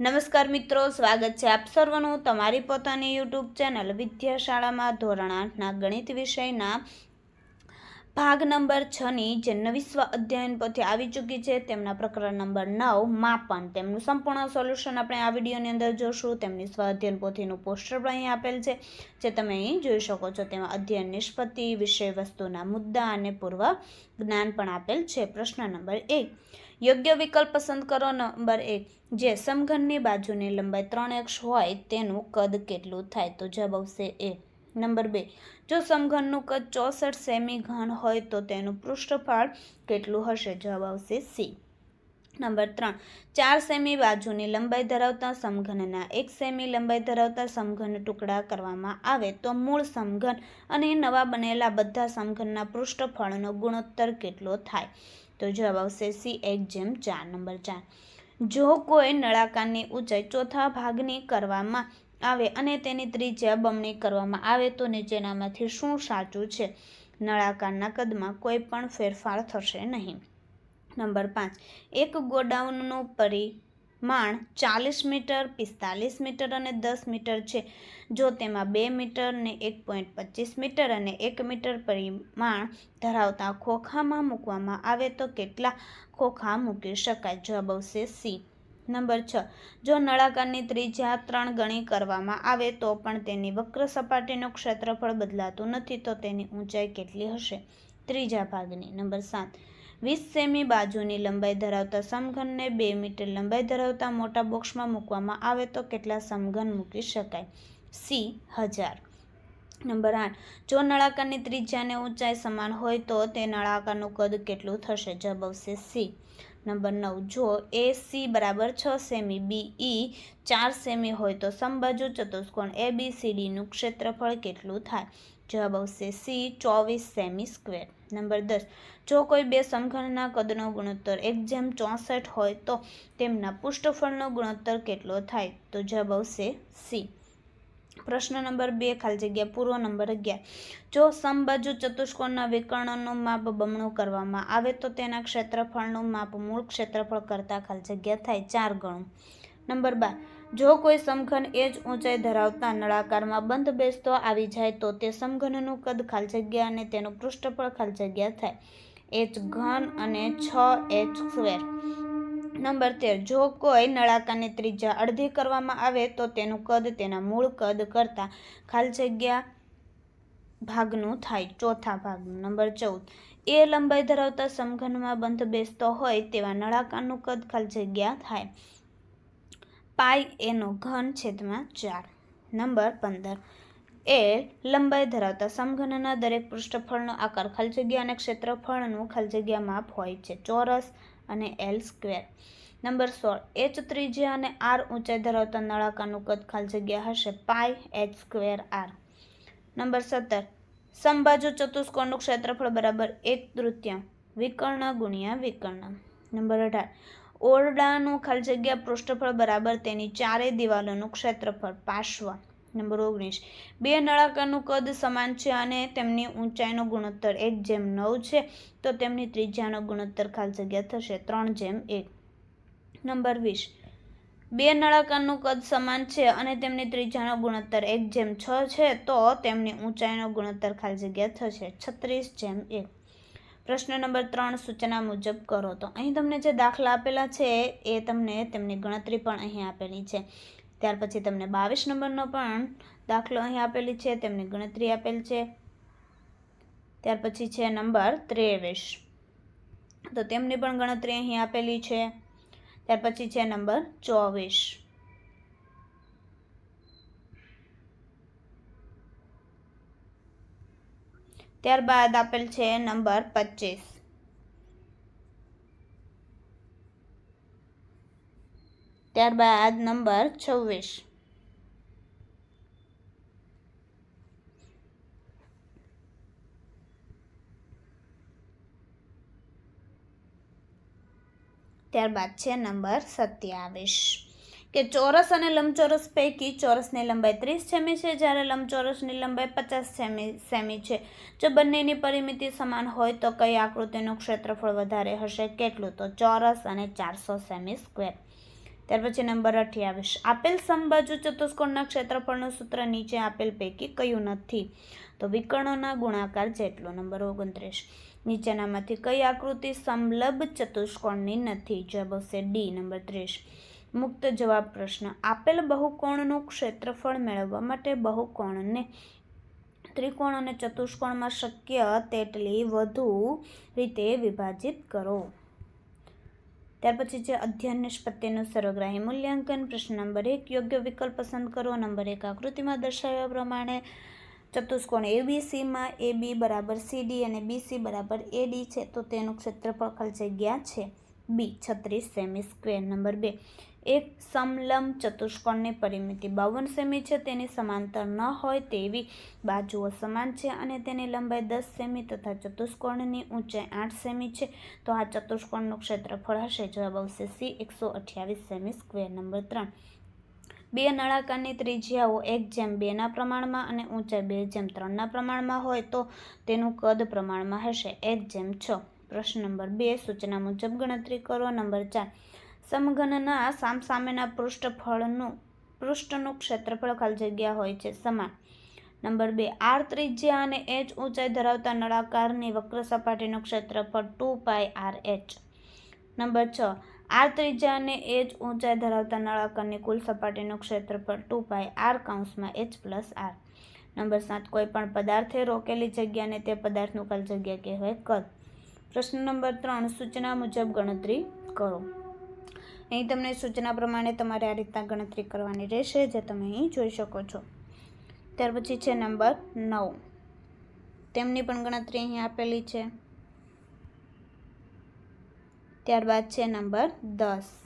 નમસ્કાર મિત્રો, સ્વાગત છે આપ સર્વનું તમારી પોતાની યુટ્યુબ ચેનલ વિદ્યાશાળામાં ધોરણ આઠના ગણિત વિષયના ભાગ નંબર છની જે નવી સ્વ અધ્યયન પોથી આવી ચૂકી છે, તેમના પ્રકરણ નંબર નવ, માપન. તેમનું સંપૂર્ણ સોલ્યુશન આપણે આ વિડીયોની અંદર જોશું. તેમની સ્વ અધ્યયન પોથીનું પોસ્ટર પણ અહીં આપેલ છે, જે તમે અહીં જોઈ શકો છો. તેમાં અધ્યયન નિષ્પત્તિ, વિષય વસ્તુના મુદ્દા અને પૂર્વ જ્ઞાન પણ આપેલ છે. પ્રશ્ન નંબર એક. યોગ્ય વિકલ્પ પસંદ કરો નંબર એક. જે સમઘનની બાજુની લંબાઈ ત્રણ એક્સ હોય, તેનું કદ કેટલું થાય? તો જવાબ આવશે એ. નંબર બે. જો સમઘનનું કદ ચોસઠ સેમી ઘન હોય તો તેનું પૃષ્ઠફળ કેટલું હશે? જવાબ આવશે સી. નંબર ત્રણ. ચાર સેમી બાજુની લંબાઈ ધરાવતા સમઘનના એક સેમી લંબાઈ ધરાવતા સમઘન ટુકડા કરવામાં આવે તો મૂળ સમઘન અને નવા બનેલા બધા સમઘનના પૃષ્ઠફળનો ગુણોત્તર કેટલો થાય? તો જવાબ આવશે સી, એક જેમ ચાર. નંબર ચાર. જો કોઈ નળાકારની ઊંચાઈ ચોથા ભાગની કરવામાં આવે અને તેની ત્રિજ્યા બમણી કરવામાં આવે તો નીચેનામાંથી શું સાચું છે? નળાકારના કદમાં કોઈ પણ ફેરફાર થશે નહીં. નંબર પાંચ. એક ગોડાઉનનું પરિમાણ ચાલીસ મીટર, પિસ્તાલીસ મીટર અને દસ મીટર છે. જો તેમાં બે મીટર ને એક પોઈન્ટ પચીસ મીટર અને એક મીટર પરિમાણ ધરાવતા ખોખામાં મૂકવામાં આવે તો કેટલા ખોખા મૂકી શકાય? જવાબ આવશે સી. નંબર છ. જો નળાકારની ત્રિજ્યા ત્રણ ગણી કરવામાં આવે તો પણ તેની વક્ર સપાટીનું ક્ષેત્રફળ બદલાતું નથી તો તેની ઊંચાઈ કેટલી હશે? ત્રીજા ભાગની. નંબર સાત. વીસ સેમી બાજુની લંબાઈ ધરાવતા સમઘનને બે મીટર લંબાઈ ધરાવતા મોટા બોક્સમાં મૂકવામાં આવે તો કેટલા સમઘન મૂકી શકાય? સી, હજાર. નંબર આઠ. જો નળાકારની ત્રિજ્યાને ઊંચાઈ સમાન હોય તો તે નળાકારનું કદ કેટલું થશે? જવાબ આવશે સી. નંબર નવ. જો એ સી બરાબર છ સેમી, બી ઈ ચાર સેમી હોય તો સમબાજુ ચતુષ્કોણ એ, બી, સી ડીનું ક્ષેત્રફળ કેટલું થાય? જવાબ આવશે સી, ચોવીસ સેમી સ્ક્વેર. નંબર દસ. જો કોઈ બે સમઘનના કદનો ગુણોત્તર એક જેમ ચોસઠ હોય તો તેમના પૃષ્ઠફળનો ગુણોત્તર કેટલો થાય? તો જવાબ આવશે સી. પ્રશ્ન નંબર બે, ખાલી જગ્યા પૂર્વ નંબર અગિયાર. જો સમબાજુ ચતુષ્કોણના વિકર્ણનું માપ બમણું કરવામાં આવે તો તેના ક્ષેત્રફળનું માપ મૂળ ક્ષેત્રફળ કરતાં ખાલી જગ્યા થાય ચાર ગણું. નંબર બાર, જો કોઈ સમઘન એ જ ઊંચાઈ ધરાવતા નળાકારમાં બંધ બેસતો આવી જાય તો તે સમઘનનું કદ ખાલી જગ્યા અને તેનું પૃષ્ઠફળ ખાલી જગ્યા થાય. એચ ઘન અને છ એચ સ્ક્વેર. નંબર તેર, જો કોઈ નળાકારની ત્રિજ્યા અડધી કરવામાં આવે તો તેનું કદ તેના મૂળ કદ કરતાં ખાલી જગ્યા ભાગનું થાય, ચોથા ભાગનું. નંબર ચૌદ, એ લંબાઈ ધરાવતા સમઘનમાં બંધ બેસતો હોય તેવા નળાકારનું કદ ખાલી જગ્યા થાય. પાઈ એનો ઘન છેદમાં ચાર. નંબર પંદર, એ લંબાઈ ધરાવતા સમઘનના દરેક પૃષ્ઠફળનો આકાર ખાલી જગ્યા અને ક્ષેત્રફળનું ખાલી જગ્યા માપ હોય છે. ચોરસ અને એલ સ્ક્વેર નંબર સોળ. એચ ત્રિજ્યા અને આર ઊંચાઈ ધરાવતા નળાકારનું કદ ખાલી જગ્યા હશે pi H square R number સત્તર. સંબાજુ ચતુષ્કોણનું ક્ષેત્રફળ બરાબર એક તૃતીયાંશ. વિકર્ણ ગુણ્યા વિકર્ણ. નંબર અઢાર. ઓરડાનું ખાલી જગ્યા પૃષ્ઠફળ બરાબર તેની ચારેય દિવાલોનું ક્ષેત્રફળ પાર્શ્વ. નંબર ઓગણીસ. બે નળાકારનું કદ સમાન છે અને તેમની ઊંચાઈનો ગુણોત્તર એક જેમ નવ છે, તો તેમની ત્રિજ્યાનો ગુણોત્તર ખાલી જગ્યા થશે ત્રણ જેમ એક. નંબર વીસ. બે નળાકારનું કદ સમાન છે અને તેમની ત્રિજ્યાનો ગુણોત્તર એક જેમ છ છે, તો તેમની ઊંચાઈનો ગુણોત્તર ખાલી જગ્યા થશે છત્રીસ જેમ એક. પ્રશ્ન નંબર ત્રણ સૂચના મુજબ કરો. તો અહીં તમને જે દાખલા આપેલા છે એ તમને તેમની ગણતરી પણ અહીં આપેલી છે. ત્યાર પછી તમને બાવીસ નંબરનો પણ દાખલો અહીં આપેલી છે, તેમની ગણતરી આપેલ છે. ત્યાર પછી છે નંબર ત્રેવીસ. તો તેમની પણ ગણતરી અહીં આપેલી છે. ત્યાર પછી છે નંબર ચોવીસ. ત્યારબાદ આપેલ છે નંબર પચીસ. ત્યારબાદ નંબર છવ્વીસ. ત્યારબાદ છે નંબર સત્યાવીસ. કે ચોરસ અને લંબચોરસ પૈકી ચોરસની લંબાઈ ત્રીસ સેમી છે, જ્યારે લંબચોરસની લંબાઈ પચાસ સેમી સેમી છે. જો બંનેની પરિમિતિ સમાન હોય તો કઈ આકૃતિનું ક્ષેત્રફળ વધારે હશે? કેટલું? તો ચોરસ અને ચારસો સેમી સ્ક્વેર. ત્યાર પછી નંબર અઠ્યાવીસ આપેલ સમબાજુ ચતુષ્કોણના ક્ષેત્રફળનું સૂત્ર નીચે આપેલ પૈકી કયું નથી? તો વિકર્ણોના ગુણાકાર જેટલો. નંબર ઓગણત્રીસ. નીચેનામાંથી કઈ આકૃતિ સમલંબ ચતુષ્કોણની નથી? જવાબ આવશે ડી નંબર ત્રીસ. મુક્ત જવાબ પ્રશ્ન. આપેલ બહુકોણનું ક્ષેત્રફળ મેળવવા માટે બહુકોણને ત્રિકોણ અને ચતુષ્કોણમાં શક્ય તેટલી વધુ રીતે વિભાજિત કરો. ત્યાર પછી છે અધ્યયન નિષ્પત્તિનું સર્વગ્રાહી મૂલ્યાંકન. પ્રશ્ન નંબર એક, યોગ્ય વિકલ્પ પસંદ કરો. નંબર એક, આકૃતિમાં દર્શાવ્યા પ્રમાણે ચતુષ્કોણ એબીસીમાં એ બી બરાબર સીડી અને બીસી બરાબર એડી છે, તો તેનું ક્ષેત્રફળ જગ્યા છે. બી, છત્રીસ સેમી સ્ક્વેર. નંબર બે, એક સમલંબ ચતુષ્કોણની પરિમિતિ. બાવન સેમી છે, તેની સમાંતર ન હોય તેવી બાજુઓ સમાન છે અને તેની લંબાઈ દસ સેમી તથા ચતુષ્કોણની ઊંચાઈ આઠ સેમી છે. તો આ ચતુષ્કોણનું ક્ષેત્રફળ હશે. જવાબ આવશે સી, એકસો અઠ્યાવીસ સેમી સ્ક્વેર. નંબર ત્રણ, બે નળાકારની ત્રિજ્યાઓ એક જેમ બેના પ્રમાણમાં અને ઊંચાઈ બે જેમ ત્રણના પ્રમાણમાં હોય તો તેનું કદ પ્રમાણમાં હશે. એક જેમ છ. પ્રશ્ન નંબર બે, સૂચના મુજબ ગણતરી કરો. નંબર ચાર, સમઘનના સામસામેના પૃષ્ઠફળનું, પૃષ્ઠનું ક્ષેત્રફળ ખાલી જગ્યા હોય છે, સમાન. નંબર બે, આર ત્રિજ્યા અને એચ ઊંચાઈ ધરાવતા નળાકારની વક્ર સપાટીનું ક્ષેત્રફળ two pi R H. Number છ, આર ત્રિજ્યા અને એચ ઊંચાઈ ધરાવતા નળાકારની કુલ સપાટીનું ક્ષેત્રફળ ટુ પાય આર કાઉન્સમાં એચ પ્લસ આર. નંબર સાત, કોઈ પણ પદાર્થે રોકેલી જગ્યાને તે પદાર્થનું કલ જગ્યા કહેવાય કદ. પ્રશ્ન નંબર ત્રણ, સૂચના મુજબ ગણતરી કરો. અહીં તમને સૂચના પ્રમાણે તમારે આ રીતના ગણતરી કરવાની રહેશે જે તમે અહીં જોઈ શકો છો. ત્યાર પછી છે નંબર નવ. તેમની પણ ગણતરી અહીં આપેલી છે. ત્યારબાદ છે નંબર દસ.